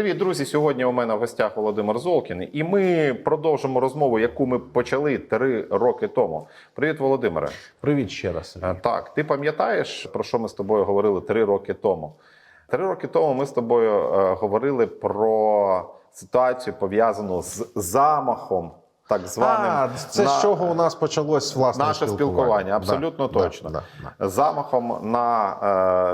Привіт, друзі! Сьогодні у мене в гостях Володимир Золкін, і ми продовжимо розмову, яку ми почали три роки тому. Привіт, Володимире. Привіт ще раз. Е, Так, ти пам'ятаєш про що ми з тобою говорили три роки тому? Три роки тому ми з тобою е, говорили про ситуацію пов'язану з замахом, так званим А, це на- з чого у нас почалось власне Наше спілкування, абсолютно Да, точно. да, да. замахом на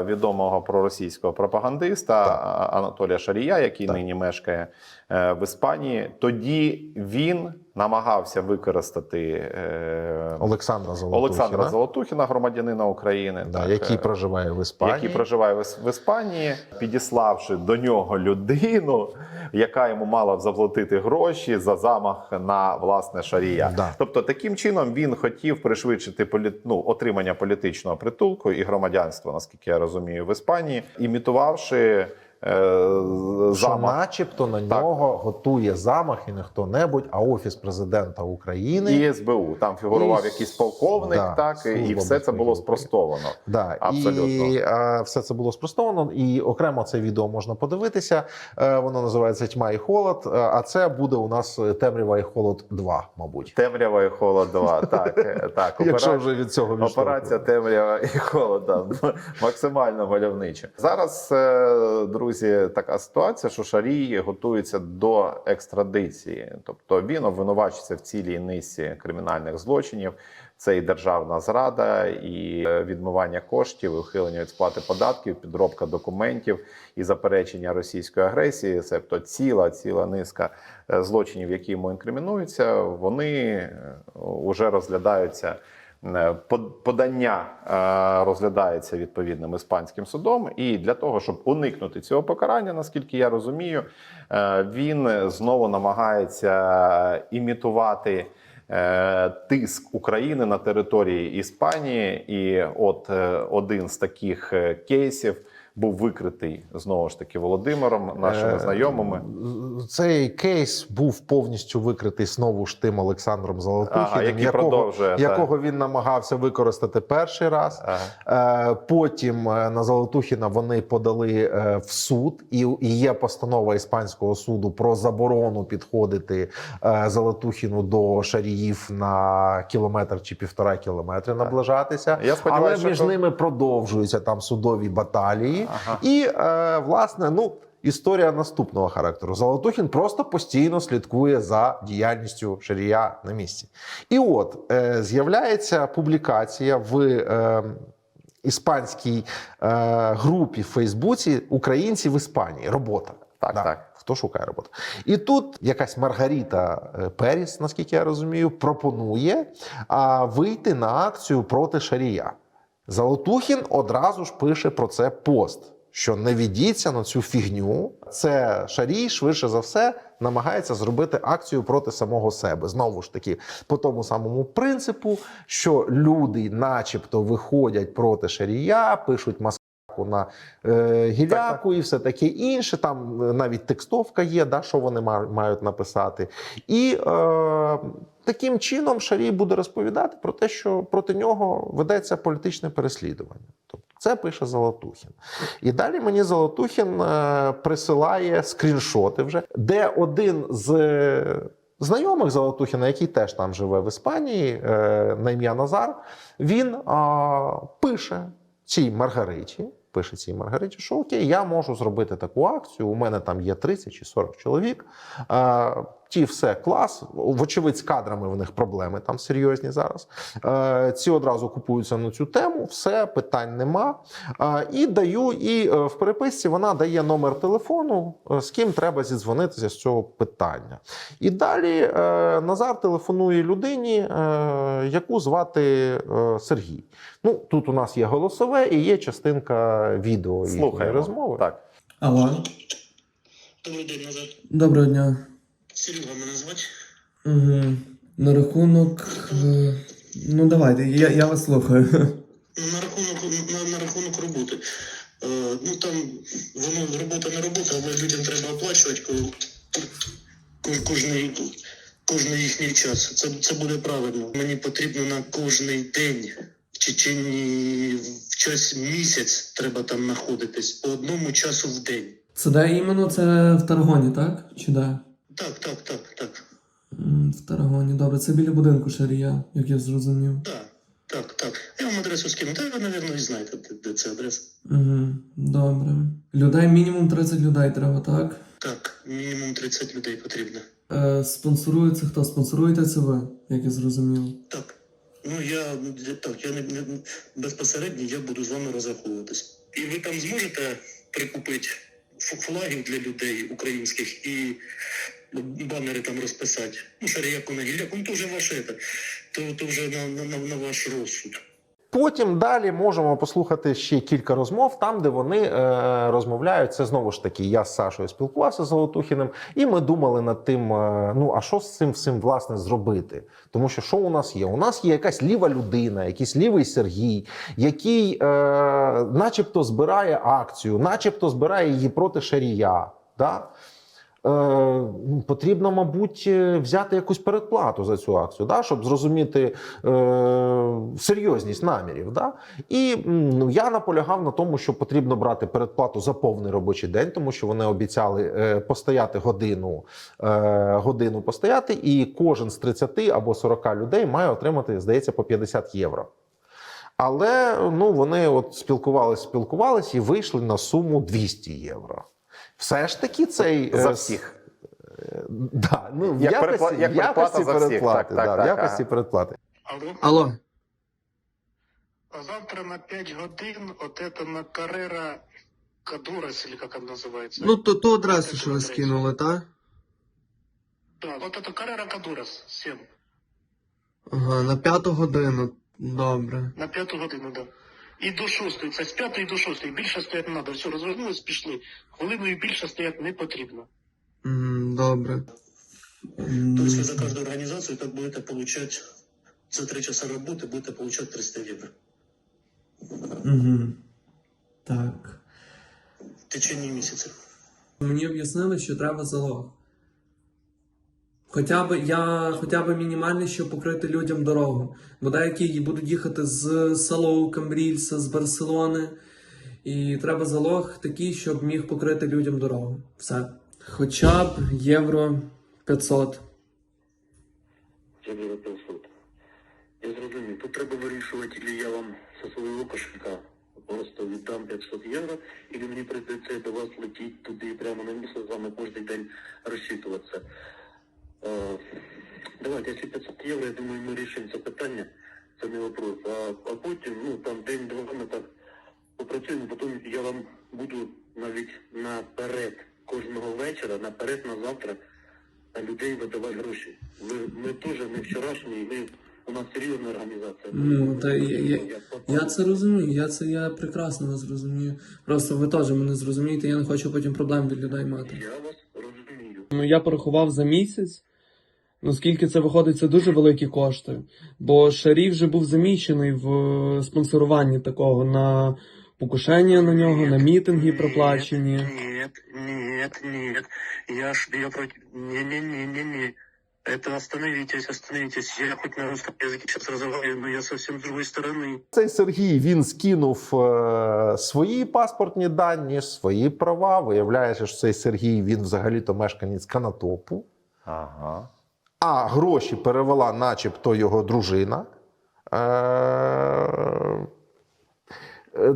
е, відомого проросійського пропагандиста А- Анатолія Шарія, який нині мешкає е, в Іспанії. Тоді він намагався використати е, Олександра Золотухіна, Олександра Золотухіна, громадянина України, да, так, який е, проживає в Іспанії. який проживає в Іспанії, підіславши до нього людину, яка йому мала б заплатити гроші за замах на власне шарія. Да. Тобто, таким чином він хотів пришвидшити полі... ну, отримання політичного притулку і громадянства, наскільки я розумію, в Іспанії, імітувавши е, Що начебто на нього готує замах і не хто-небудь, а офіс президента України. І СБУ там фігурував І- якийсь полковник, да, так і все це було спростовано. Да, Абсолютно. І е, все це було спростовано, і окремо це відео можна подивитися. Е, воно називається Тьма і холод. е, А це буде у нас Темрява і холод 2, мабуть. Темрява і холод 2. Так, так. Якщо операція- вже від цього відштовхуватися. Операція темрява і холода максимально мальовнича. Зараз, е, друзі, така ситуація, що Шарій готується до екстрадиції, тобто він обвинувачується в цілій низці кримінальних злочинів. Це і державна зрада, і е, відмивання коштів, і ухилення від сплати податків, підробка документів і заперечення російської агресії, тобто ціла ціла низка е, злочинів, які йому інкримінуються, вони вже розглядаються. Е, Подання е, розглядається відповідним іспанським судом, і для того, щоб уникнути цього покарання, наскільки я розумію, е, він знову намагається імітувати тиск України на території Іспанії. І от один з таких кейсів був викритий знову ж таки Володимиром, нашими Е, знайомими. Цей кейс був повністю викритий знову ж тим Олександром Золотухіним, Ага, який якого, продовжує, якого він намагався використати перший раз. Ага. Е, Потім е, на Золотухіна вони подали в суд, і є постанова іспанського суду про заборону підходити Золотухіну до шаріїв на кілометр чи півтора кілометри наближатися. Я Але між що- ними продовжуються там судові баталії. Ага. І е, власне, ну. Історія наступного характеру. Золотухін просто постійно слідкує за діяльністю Шарія на місці. І от е, з'являється публікація в е, іспанській е, групі в Фейсбуці Українці в Іспанії. Робота. Так, так. Хто шукає роботу? І тут якась Маргарита е, Періс, наскільки я розумію, пропонує а, вийти на акцію проти Шарія. Золотухін одразу ж пише про це пост. Що не ведіться на цю фігню, це Шарій швидше за все намагається зробити акцію проти самого себе. Знову ж таки, по тому самому принципу, що люди, начебто, виходять проти Шарія, пишуть маску на е, гіляку і все таке інше. Там е, навіть текстовка є, да, що вони мають написати. І е, таким чином Шарій буде розповідати про те, що проти нього ведеться політичне переслідування. Тобто це пише Золотухін. І далі мені Золотухін е, присилає скріншоти вже, де один з. е, Знайомих Золотухіна, який теж там живе в Іспанії, е, на ім'я Назар, він а, пише цій Маргариті, пише цій Маргариті, що окей, я можу зробити таку акцію. У мене там є 30 чи 40 чоловік. Ті все клас. Вочевидь, з кадрами в них проблеми там серйозні зараз. Е, ці одразу купуються на цю тему, все питань нема. Е, і даю, і е, в переписці вона дає номер телефону, з ким треба зідзвонитися з цього питання. І далі е, Назар телефонує людині, е, яку звати е, Сергій. Ну тут у нас є голосове і є частинка відео Слухаємо. розмови. Так. Алло, Добрий день назад. доброго дня. Серега мене звати. Угу. На рахунок. е, Ну, давайте, я, я вас слухаю. Ну, на рахунок на, на рахунок роботи. Е, ну там воно робота не робота, але людям треба оплачувати ко- ко- кожний, кожний їхній час. Це, це буде правильно. Мені потрібно на кожний день. В течение в час місяць треба там знаходитись по одному часу в день. Це де іменно? Це в Таргоні, так? Чи де? Так, так, так, так. М, В Таргоні, добре. Це біля будинку Шарія, як я зрозумів. Так, так, так. Я вам адресу скину. Та ви, мабуть, і знаєте, де, де це адреса. Угу, добре. Людей мінімум 30 людей треба, так? Так, мінімум 30 людей потрібно. Е, спонсорується хто? Спонсоруєте це ви, як я зрозумів. Так. Ну я так, я не, не безпосередньо я буду з вами розраховуватись. І ви там зможете прикупити ф- флагів для людей українських і банери там розписати. Ну, шаріяку на гілляку, ну то вже ваше, це, то, то вже на, на, на, на ваш розсуд. Потім далі можемо послухати ще кілька розмов, там, де вони е, розмовляють. Це знову ж таки, я з Сашою спілкувався з Золотухіним, і ми думали над тим, е, ну а що з цим всім власне зробити? Тому що що у нас є? У нас є якась ліва людина, якийсь лівий Сергій, який, е, начебто, збирає акцію, начебто збирає її проти Шарія. Да? Е, потрібно, мабуть, е, взяти якусь передплату за цю акцію, да, щоб зрозуміти е, серйозність намірів. Да? І ну, я наполягав на тому, що потрібно брати передплату за повний робочий день, тому що вони обіцяли е, постояти годину, е, годину постояти, і кожен з 30 або 40 людей має отримати, здається, по 50 євро. Але ну, вони от спілкувалися, спілкувалися і вийшли на суму 200 євро. Все ж таки цей За е, всіх. Е, Да, ну, в Як якості, перепла- як в якості передплата за всіх. передплати. Так, так, да, в так, якості ага. передплати. Алло? Алло. А завтра на 5 годин от это на Каррера Кадурас, или как он называется? Ну, то ту адресу, що ви скинули, так? Да, вот это Каррера Кадурас, 7. Ага, на п'яту годину. Добре. На п'яту годину, да. І до шостої, це з п'ятої до шостої. Більше стояти не треба. Все, розвернулись, пішли. Хвилиною більше стояти не потрібно. Добре. М, Тобто за кожну організацію так будете получать за три часа роботи будете получать 300 євро. Угу. Так. В течение місяця. Мені об'яснили, що треба залог. Хоча б я хоча б мінімальний, щоб покрити людям дорогу. Бо деякі будуть їхати з Салоу, Камбрільса, з Барселони. І треба залог такий, щоб міг покрити людям дорогу. Все. Хоча б євро 500. Євро 500. Я зрозумів. Тут треба вирішувати, чи я вам зі свого кошелька просто віддам 500 євро, і мені прийдеться до вас летіти туди прямо на місце з вами кожен день розчитуватися. Е, давайте, якщо 500 євро, я думаю, ми рішимо це питання. Це не вопрос. А, а потім, ну там день-два ми так попрацюємо, потім я вам буду навіть наперед кожного вечора, наперед на завтра на людей видавати гроші. Ми, ми теж не вчорашні, ми у нас серйозна організація. Ну, та я- я-. Я це розумію, я це я прекрасно вас розумію. Просто ви теж мене зрозумієте, я не хочу потім проблем від людей мати. Я вас розумію. Ну, я порахував за місяць. Ну, скільки це виходить, це дуже великі кошти. Бо Шарій вже був заміщений в е, спонсоруванні такого на покушення на нього, на мітинги проплачені. Нет, нет, нет. Я ж я против. Не, не, не, не, не. Это остановитесь, остановитесь. Я хоть на русском языке сейчас разговариваю, но я совсем с другой стороны. Цей Сергій він скинув е, свої паспортні дані, свої права. Виявляється, що цей Сергій він взагалі-то мешканець Канатопу. Ага. А гроші перевела, начебто, його дружина. Е,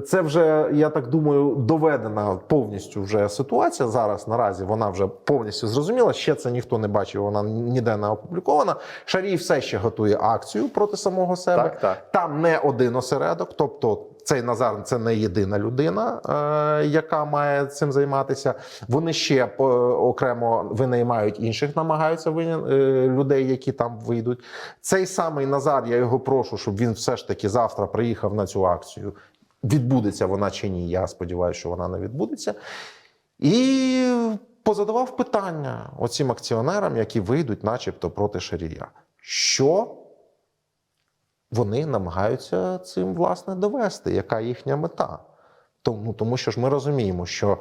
Це вже, я так думаю, доведена повністю вже ситуація. Зараз наразі вона вже повністю зрозуміла. Ще це ніхто не бачив, вона ніде не опублікована. Шарій все ще готує акцію проти самого себе. Так, так. Там не один осередок, тобто цей Назар це не єдина людина, е, яка має цим займатися. Вони ще по, окремо винаймають інших, намагаються виня- е, людей, які там вийдуть. Цей самий Назар, я його прошу, щоб він все ж таки завтра приїхав на цю акцію. Відбудеться вона чи ні? Я сподіваюся, що вона не відбудеться. І позадавав питання оцим акціонерам, які вийдуть, начебто, проти Шарія. Що вони намагаються цим власне довести, яка їхня мета. Тому, тому що ж ми розуміємо, що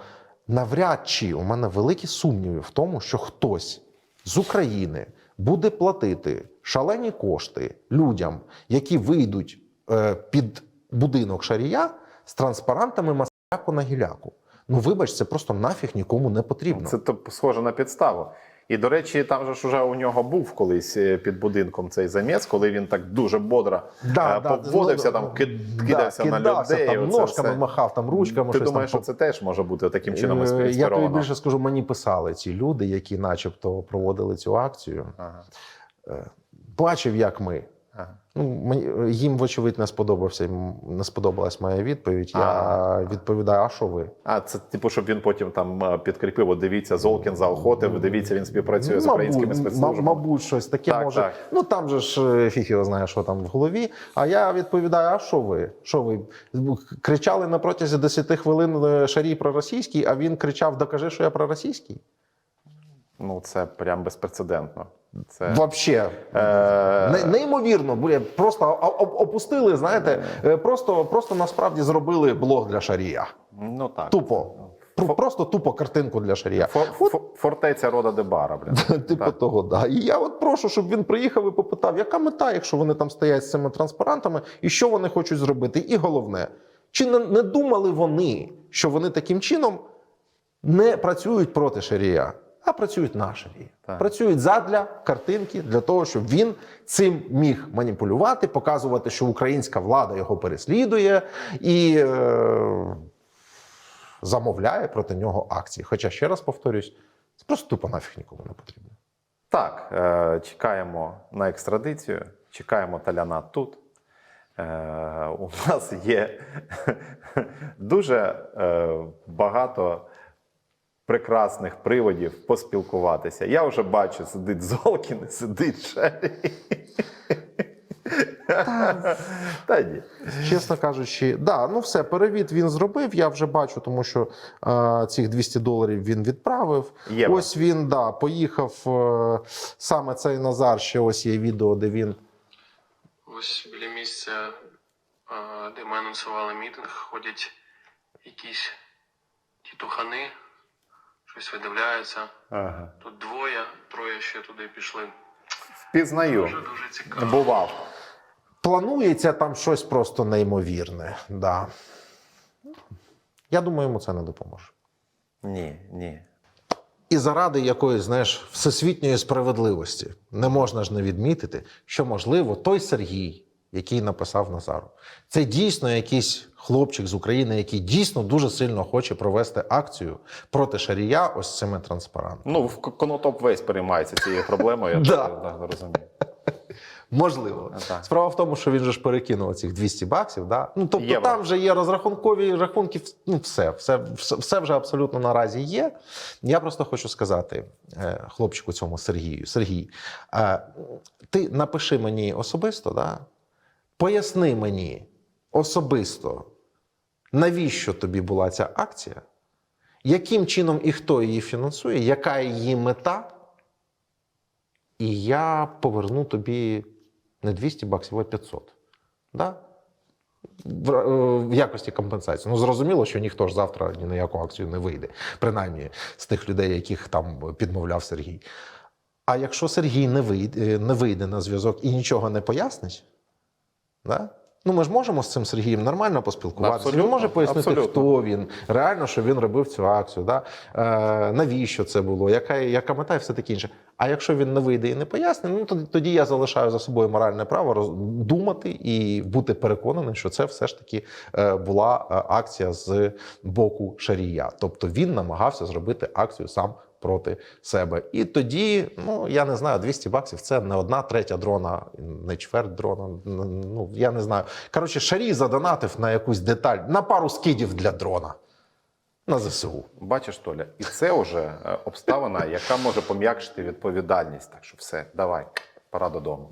навряд чи у мене великі сумніви в тому, що хтось з України буде платити шалені кошти людям, які вийдуть е, під будинок Шарія з транспарантами Масаку на гіляку. Ну вибач, це просто нафіг нікому не потрібно. Це то схоже на підставу. І до речі, там же ж уже у нього був колись е, під будинком цей заміс, коли він так дуже бодро е, поводився, там кид- да, кидався на людей. там ножками все. махав, там ручками. Ти щось думаєш, там що це теж може бути таким чином Е, Я тобі більше скажу, мені писали ці люди, які, начебто, проводили цю акцію. Ага. Бачив, як ми. Ага. Ну, їм, вочевидь, не сподобався. Не сподобалась моя відповідь. Я Ага. відповідаю: а що ви? А це типу, щоб він потім там е, підкріпив. От дивіться, Золкін заохотив, дивіться, він співпрацює з українськими мабуть, спецслужбами. мабуть, щось таке Так, може. так. Ну там же ж е, фіг його знає, що там в голові. А я відповідаю: а що ви? Що ви кричали на протязі 10 хвилин е, шарій проросійський, а він кричав: Докажи, що я проросійський? Ну це прям безпрецедентно. Це Вообще. е, неймовірно, бля, просто опустили, знаєте, е, просто, просто насправді зробили блог для шарія. ну так. Тупо. Про- Просто тупо картинку для шарія. Фо- фо- Фортеця рода Дебара, блін. Типу Так. того, да. І я от прошу, щоб він приїхав і попитав, яка мета, якщо вони там стоять з цими транспарантами, і що вони хочуть зробити. І головне, чи не, не думали вони, що вони таким чином не працюють проти шарія, а працюють на шарії. Так. Працюють задля картинки, для того, щоб він цим міг маніпулювати, показувати, що українська влада його переслідує і е, замовляє проти нього акції. Хоча, ще раз повторюсь, це просто тупо нафіг нікому не потрібно. Так, е, чекаємо на екстрадицію, чекаємо Таляна тут. Е, у нас є дуже е, багато прекрасних приводів поспілкуватися. Я вже бачу, сидить Золкін, сидить Шарій. Та ні. Чесно кажучи, да, ну все, перевід він зробив. Я вже бачу, тому що е, цих 200 доларів він відправив. Євро. Ось він да, поїхав е, саме цей Назар. Ще ось є відео, де він Ось біля місця, а, де ми анонсували мітинг, ходять якісь тітухани, щось видивляються. Ага. Тут двоє, троє ще туди пішли. Впізнаю. Дуже дуже цікаво. Бував. планується там щось просто неймовірне. Да. Я думаю, йому це не допоможе. Ні, ні. І заради якоїсь, знаєш, всесвітньої справедливості не можна ж не відмітити, що, можливо, той Сергій, який написав Назару, це дійсно якийсь хлопчик з України, який дійсно дуже сильно хоче провести акцію проти Шарія ось цими транспарантами. Ну, Конотоп весь переймається цією проблемою, я так розумію. Можливо. Так. Справа в тому, що він же ж перекинув цих 200 баксів. Да? Ну, тобто Євро. там вже є розрахункові рахунки, ну все, все, все, все вже абсолютно наразі є. Я просто хочу сказати е, хлопчику цьому Сергію: Сергій, е, ти напиши мені особисто, да? Поясни мені особисто, навіщо тобі була ця акція, яким чином і хто її фінансує, яка її мета. І я поверну тобі не 200 баксів, а 500. Да? В, е, в якості компенсації. Ну, зрозуміло, що ніхто ж завтра ні на яку акцію не вийде, принаймні з тих людей, яких там підмовляв Сергій. А якщо Сергій не вийде, не вийде на зв'язок і нічого не пояснить, да? ну ми ж можемо з цим Сергієм нормально поспілкуватися. Абсолютно, Він може пояснити, абсолютно. хто він, реально, що він робив цю акцію, да? е, навіщо це було, яка, яка мета і все таке інше. А якщо він не вийде і не пояснить, ну тоді, тоді я залишаю за собою моральне право роз, думати і бути переконаним, що це все ж таки е, була е, акція з боку Шарія. Тобто він намагався зробити акцію сам проти себе. І тоді, ну я не знаю, 200 баксів це не одна третя дрона, не чверть дрона. Ну я не знаю. Коротше, Шарій задонатив на якусь деталь, на пару скидів для дрона. На ЗСУ. Бачиш, Толя, і це вже е, обставина, яка може пом'якшити відповідальність. Так що все, давай, пора додому.